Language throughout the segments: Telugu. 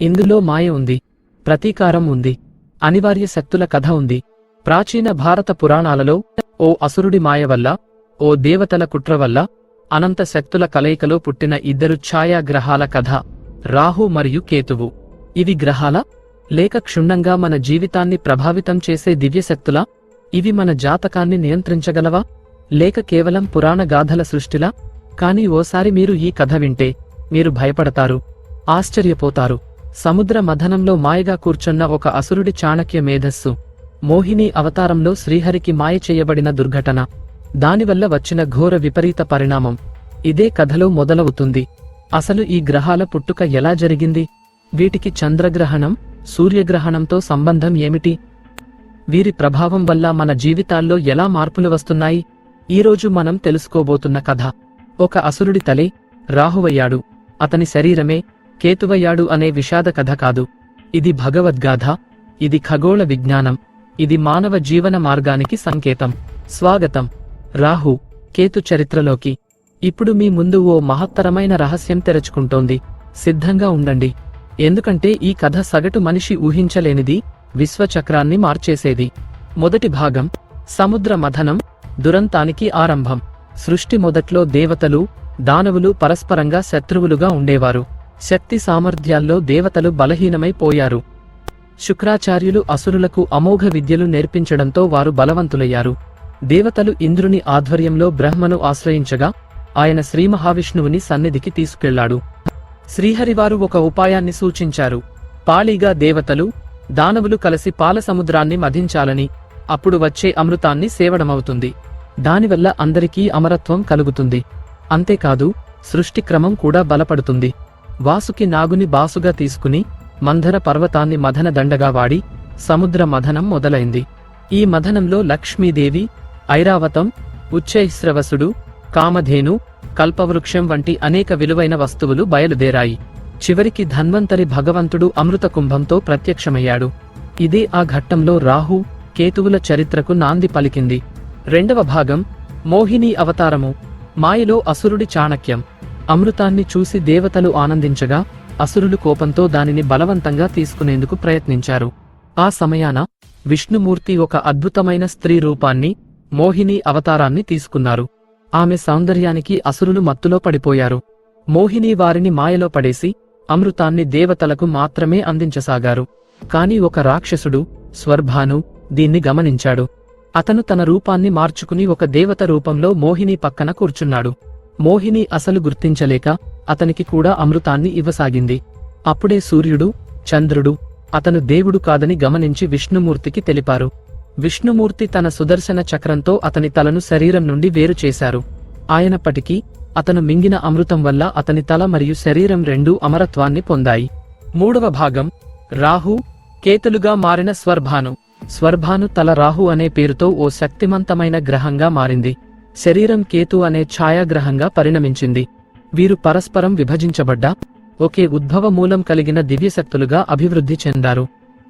ఇందులో మాయ ఉంది ప్రతీకారం ఉంది అనివార్య శక్తుల కథ ఉంది. ప్రాచీన భారత పురాణాలలో ఓ అసురుడి మాయ వల్ల ఓ దేవతల కుట్ర వల్ల అనంత శక్తుల కలయికలో పుట్టిన ఇద్దరు ఛాయాగ్రహాల కథ రాహు మరియు కేతువు. ఇవి గ్రహాల లేక క్షుణ్ణంగా మన జీవితాన్ని ప్రభావితం చేసే దివ్యశక్తులా ఇవి మన జాతకాన్ని నియంత్రించగలవా? లేక కేవలం పురాణ గాథల సృష్టిలా? కాని ఓసారి మీరు ఈ కథ వింటే మీరు భయపడతారు ఆశ్చర్యపోతారు. సముద్ర మథనంలో మాయగా కూర్చున్న ఒక అసురుడి చాణక్య మేధస్సు. మోహిని అవతారంలో శ్రీహరికి మాయ చేయబడిన దుర్ఘటన. దానివల్ల వచ్చిన ఘోర విపరీత పరిణామం. ఇదే కథలో మొదలవుతుంది. అసలు ఈ గ్రహాల పుట్టుక ఎలా జరిగింది? వీటికి చంద్రగ్రహణం సూర్యగ్రహణంతో సంబంధం ఏమిటి? వీరి ప్రభావం వల్ల మన జీవితాల్లో ఎలా మార్పులు వస్తున్నాయి? ఈరోజు మనం తెలుసుకోబోతున్న కథ. ఒక అసురుడి తలే రాహువయ్యాడు. అతని శరీరమే కేతువయ్యాడు అనే విషాద కథ కాదు. ఇది భగవద్గాథ ఇది ఖగోళ విజ్ఞానం ఇది మానవ జీవన మార్గానికి సంకేతం. స్వాగతం. రాహు కేతు చరిత్రలోకి. ఇప్పుడు మీ ముందు ఓ మహత్తరమైన రహస్యం తెరుచుకుంటోంది. సిద్ధంగా ఉండండి. ఎందుకంటే ఈ కథ సగటు మనిషి ఊహించలేనిది విశ్వచక్రాన్ని మార్చేసేది. మొదటి భాగం సముద్ర మథనం దురంతానికి ఆరంభం. సృష్టి మొదట్లో దేవతలు దానవులు పరస్పరంగా శత్రువులుగా ఉండేవారు. శక్తి సామర్థ్యాల్లో దేవతలు బలహీనమైపోయారు శుక్రాచార్యులు అసురులకు అమోఘ విద్యలు నేర్పించడంతో వారు బలవంతులయ్యారు. దేవతలు ఇంద్రుని ఆధ్వర్యంలో బ్రహ్మను ఆశ్రయించగా ఆయన శ్రీ మహావిష్ణువుని సన్నిధికి తీసుకెళ్ళాడు. శ్రీహరివారు ఒక ఉపాయాన్ని సూచించారు. పాళీగా దేవతలు దానవులు కలిసి పాల సముద్రాన్ని మధించాలని అప్పుడు వచ్చే అమృతాన్ని సేవడమవుతుంది. దానివల్ల అందరికీ అమరత్వం కలుగుతుంది. అంతేకాదు సృష్టి క్రమం కూడా బలపడుతుంది. వాసుకి నాగుని బాసుగా తీసుకుని మంధర పర్వతాన్ని మథన దండగా వాడి సముద్ర మథనం మొదలైంది. ఈ మథనంలో లక్ష్మీదేవి ఐరావతం ఉచ్చైశ్రవసుడు కామధేను కల్పవృక్షం వంటి అనేక విలువైన వస్తువులు బయలుదేరాయి. చివరికి ధన్వంతరి భగవంతుడు అమృత కుంభంతో ప్రత్యక్షమయ్యాడు. ఇదే ఆ ఘట్టంలో రాహు కేతువుల చరిత్రకు నాంది పలికింది. రెండవ భాగం మోహిని అవతారము మాయలో అసురుడి చాణక్యం. అమృతాన్ని చూసి దేవతలు ఆనందించగా అసురులు కోపంతో దానిని బలవంతంగా తీసుకునేందుకు ప్రయత్నించారు. ఆ సమయాన విష్ణుమూర్తి ఒక అద్భుతమైన స్త్రీ రూపాన్ని మోహిని అవతారాన్ని తీసుకున్నారు. ఆమె సౌందర్యానికి అసురులు మత్తులో పడిపోయారు. మోహిని వారిని మాయలో పడేసి అమృతాన్ని దేవతలకు మాత్రమే అందించసాగారు. కాని ఒక రాక్షసుడు స్వర్భాను దీన్ని గమనించాడు. అతను తన రూపాన్ని మార్చుకుని ఒక దేవత రూపంలో మోహిని పక్కన కూర్చున్నాడు. మోహిని అసలు గుర్తించలేక అతనికి కూడా అమృతాన్ని ఇవ్వసాగింది. అప్పుడే సూర్యుడు చంద్రుడు అతను దేవుడు కాదని గమనించి విష్ణుమూర్తికి తెలిపారు. విష్ణుమూర్తి తన సుదర్శన చక్రంతో అతని తలను శరీరం నుండి వేరు చేశారు. ఆయనప్పటికీ అతను మింగిన అమృతం వల్ల అతని తల మరియు శరీరం రెండూ అమరత్వాన్ని పొందాయి. మూడవ భాగం రాహు కేతులుగా మారిన స్వర్భాను. స్వర్భాను తల రాహు అనే పేరుతో ఓ శక్తిమంతమైన గ్రహంగా మారింది. శరీరం కేతు అనే ఛాయాగ్రహంగా పరిణమించింది. వీరు పరస్పరం విభజించబడ్డా ఒకే ఉద్భవ మూలం కలిగిన దివ్యశక్తులుగా అభివృద్ధి చెందారు.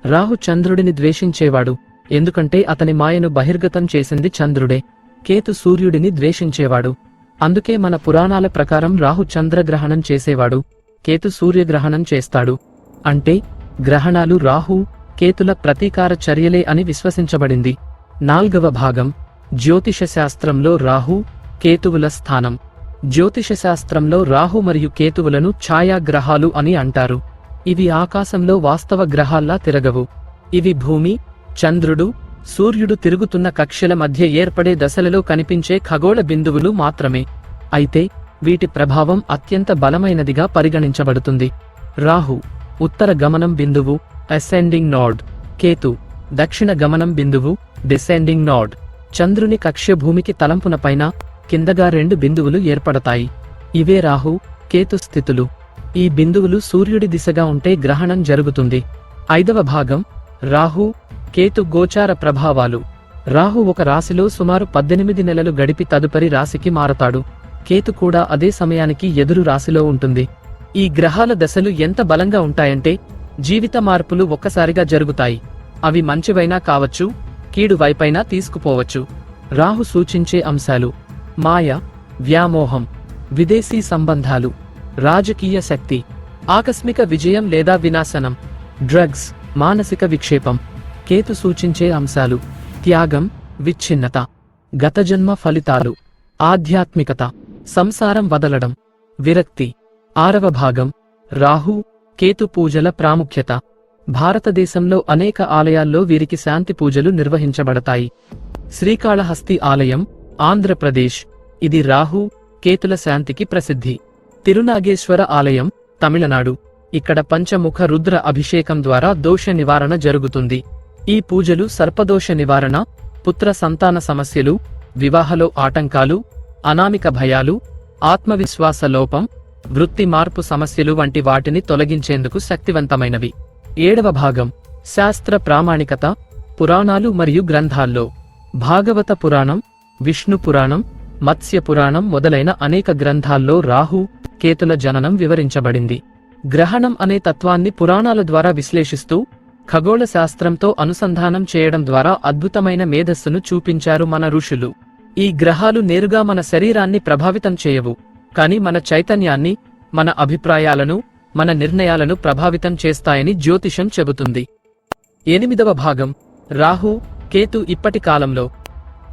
రాహు చంద్రుడిని ద్వేషించేవాడు ఎందుకంటే అతని మాయను బహిర్గతం చేసింది చంద్రుడే. కేతు సూర్యుడిని ద్వేషించేవాడు. అందుకే మన పురాణాల ప్రకారం రాహు చంద్రగ్రహణం చేసేవాడు కేతు సూర్యగ్రహణం చేస్తాడు. అంటే గ్రహణాలు రాహు కేతుల ప్రతీకార చర్యలే అని విశ్వసించబడింది. నాల్గవ భాగం. జ్యోతిష శాస్త్రంలో రాహు కేతువుల స్థానం. జ్యోతిష శాస్త్రంలో రాహు మరియు కేతువులను ఛాయాగ్రహాలు అని అంటారు. ఇవి ఆకాశంలో వాస్తవ గ్రహాల్లా తిరగవు. ఇవి భూమి చంద్రుడు సూర్యుడు తిరుగుతున్న కక్ష్యల మధ్య ఏర్పడే దశలలో కనిపించే ఖగోళ బిందువులు మాత్రమే. అయితే వీటి ప్రభావం అత్యంత బలమైనదిగా పరిగణించబడుతుంది. రాహు ఉత్తర గమనం బిందువు అసెండింగ్ నాడ్ కేతు దక్షిణ గమనం బిందువు డిసెండింగ్ నాడ్ చంద్రుని కక్ష్యభూమికి తలంపున పైన కిందగా రెండు బిందువులు ఏర్పడతాయి. ఇవే రాహు కేతు స్థితులు. ఈ బిందువులు సూర్యుడి దిశగా ఉంటే గ్రహణం జరుగుతుంది. ఐదవ భాగం రాహు కేతు గోచార ప్రభావాలు. రాహు ఒక రాశిలో సుమారు పద్దెనిమిది నెలలు గడిపి తదుపరి రాశికి మారతాడు. కేతు కూడా అదే సమయానికి ఎదురు రాశిలో ఉంటుంది. ఈ గ్రహాల దశలు ఎంత బలంగా ఉంటాయంటే జీవిత మార్పులు ఒక్కసారిగా జరుగుతాయి. అవి మంచివైనా కావచ్చు కీడు వైపైనా తీసుకుపోవచ్చు. రాహు సూచించే అంశాలు. మాయ వ్యామోహం విదేశీ సంబంధాలు రాజకీయ శక్తి ఆకస్మిక విజయం లేదా వినాశనం డ్రగ్స్ మానసిక విక్షేపం కేతు సూచించే అంశాలు. త్యాగం విచ్ఛిన్నత గత జన్మ ఫలితాలు ఆధ్యాత్మికత సంసారం వదలడం విరక్తి ఆరవ భాగం రాహు కేతు పూజల ప్రాముఖ్యత. భారతదేశంలో అనేక ఆలయాల్లో వీరికి శాంతి పూజలు నిర్వహించబడతాయి. శ్రీకాళహస్తి ఆలయం ఆంధ్రప్రదేశ్. ఇది రాహు కేతుల శాంతికి ప్రసిద్ధి. తిరునాగేశ్వర ఆలయం తమిళనాడు. ఇక్కడ పంచముఖ రుద్ర అభిషేకం ద్వారా దోష నివారణ జరుగుతుంది. ఈ పూజలు సర్పదోష నివారణ పుత్ర సంతాన సమస్యలు వివాహలో ఆటంకాలు అనామిక భయాలు ఆత్మవిశ్వాస లోపం వృత్తి మార్పు సమస్యలు వంటి వాటిని తొలగించేందుకు శక్తివంతమైనవి. ఏడవ భాగం. శాస్త్ర ప్రామాణికత పురాణాలు మరియు గ్రంథాల్లో. భాగవత పురాణం విష్ణు పురాణం మత్స్య పురాణం మొదలైన అనేక గ్రంథాల్లో రాహు కేతుల జననం వివరించబడింది. గ్రహణం అనే తత్వాన్ని పురాణాల ద్వారా విశ్లేషిస్తూ ఖగోళ శాస్త్రంతో అనుసంధానం చేయడం ద్వారా అద్భుతమైన మేధస్సును చూపించారు మన ఋషులు. ఈ గ్రహాలు నేరుగా మన శరీరాన్ని ప్రభావితం చేయవు కాని మన చైతన్యాన్ని మన అభిప్రాయాలను మన నిర్ణయాలను ప్రభావితం చేస్తాయని జ్యోతిషం చెబుతుంది. ఎనిమిదవ భాగం. రాహు కేతు ఇప్పటి కాలంలో.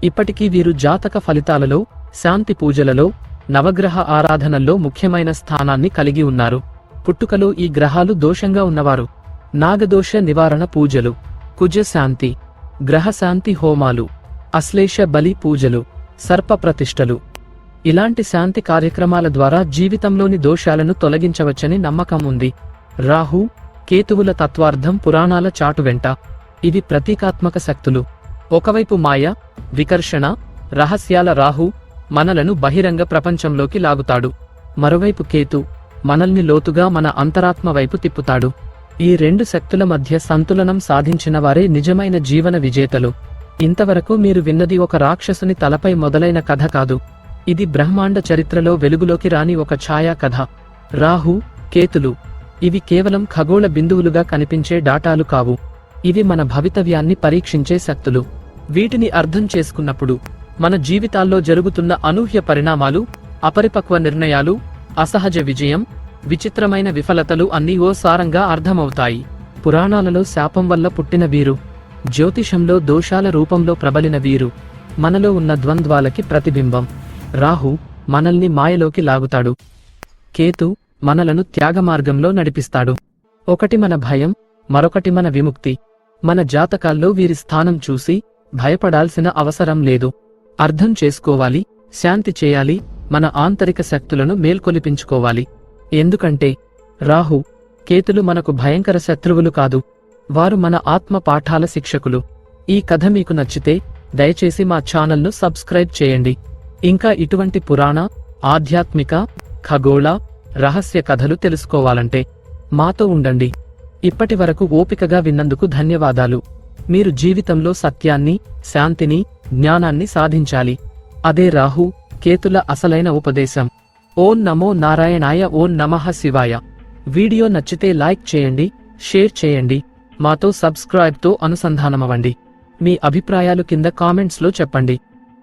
ఇప్పటికీ వీరు జాతక ఫలితాలలో శాంతి పూజలలో నవగ్రహ ఆరాధనల్లో ముఖ్యమైన స్థానాన్ని కలిగి ఉన్నారు. పుట్టుకలో ఈ గ్రహాలు దోషంగా ఉన్నవారు. నాగదోష నివారణ పూజలు. కుజ శాంతి. గ్రహశాంతి హోమాలు. అశ్లేష బలి పూజలు. సర్ప ప్రతిష్టలు. ఇలాంటి శాంతి కార్యక్రమాల ద్వారా జీవితంలోని దోషాలను తొలగించవచ్చని నమ్మకం ఉంది. రాహు కేతువుల తత్వార్థం పురాణాల చాటు వెంట. ఇవి ప్రతీకాత్మక శక్తులు. ఒకవైపు మాయ వికర్షణ రహస్యాల రాహు మనలను బహిరంగ ప్రపంచంలోకి లాగుతాడు. మరోవైపు కేతు మనల్ని లోతుగా మన అంతరాత్మ వైపు తిప్పుతాడు. ఈ రెండు శక్తుల మధ్య సంతులనం సాధించిన వారే నిజమైన జీవన విజేతలు. ఇంతవరకు మీరు విన్నది ఒక రాక్షసుని తలపై మొదలైన కథ కాదు. ఇది బ్రహ్మాండ చరిత్రలో వెలుగులోకి రాని ఒక ఛాయా కథ. రాహు కేతులు. ఇవి కేవలం ఖగోళ బిందువులుగా కనిపించే డాటాలు కావు. ఇవి మన భవితవ్యాన్ని పరీక్షించే శక్తులు. వీటిని అర్థం చేసుకున్నప్పుడు మన జీవితాల్లో జరుగుతున్న అనూహ్య పరిణామాలు అపరిపక్వ నిర్ణయాలు అసహజ విజయం విచిత్రమైన విఫలతలు అన్నీ ఓ సారంగా అర్థమవుతాయి. పురాణాలలో శాపం వల్ల పుట్టిన వీరు. జ్యోతిషంలో దోషాల రూపంలో ప్రబలిన వీరు. మనలో ఉన్న ద్వంద్వాలకి ప్రతిబింబం. రాహు మనల్ని మాయలోకి లాగుతాడు. కేతు మనలను త్యాగమార్గంలో నడిపిస్తాడు. ఒకటి మన భయం మరొకటి మన విముక్తి. మన జాతకాల్లో వీరి స్థానం చూసి భయపడాల్సిన అవసరం లేదు. అర్థం చేసుకోవాలి శాంతి చేయాలి మన ఆంతరిక శక్తులను మేల్కొలిపించుకోవాలి. ఎందుకంటే రాహు కేతులు మనకు భయంకర శత్రువులు కాదు. వారు మన ఆత్మ పాఠాల శిక్షకులు. ఈ కథ మీకు నచ్చితే దయచేసి మా ఛానల్ను సబ్స్క్రైబ్ చేయండి. ఇంకా ఇటువంటి పురాణ ఆధ్యాత్మిక ఖగోళ రహస్య కథలు తెలుసుకోవాలంటే మాతో ఉండండి. ఇప్పటి వరకు ఓపికగా విన్నందుకు ధన్యవాదాలు. మీరు జీవితంలో సత్యాన్ని శాంతిని జ్ఞానాన్ని సాధించాలి. అదే రాహు కేతుల అసలైన ఉపదేశం. ఓం నమో నారాయణాయ ఓం నమః శివాయ. వీడియో నచ్చితే లైక్ చేయండి షేర్ చేయండి. మాతో సబ్స్క్రైబ్తో అనుసంధానమవ్వండి. మీ అభిప్రాయాలు కింద కామెంట్స్లో చెప్పండి.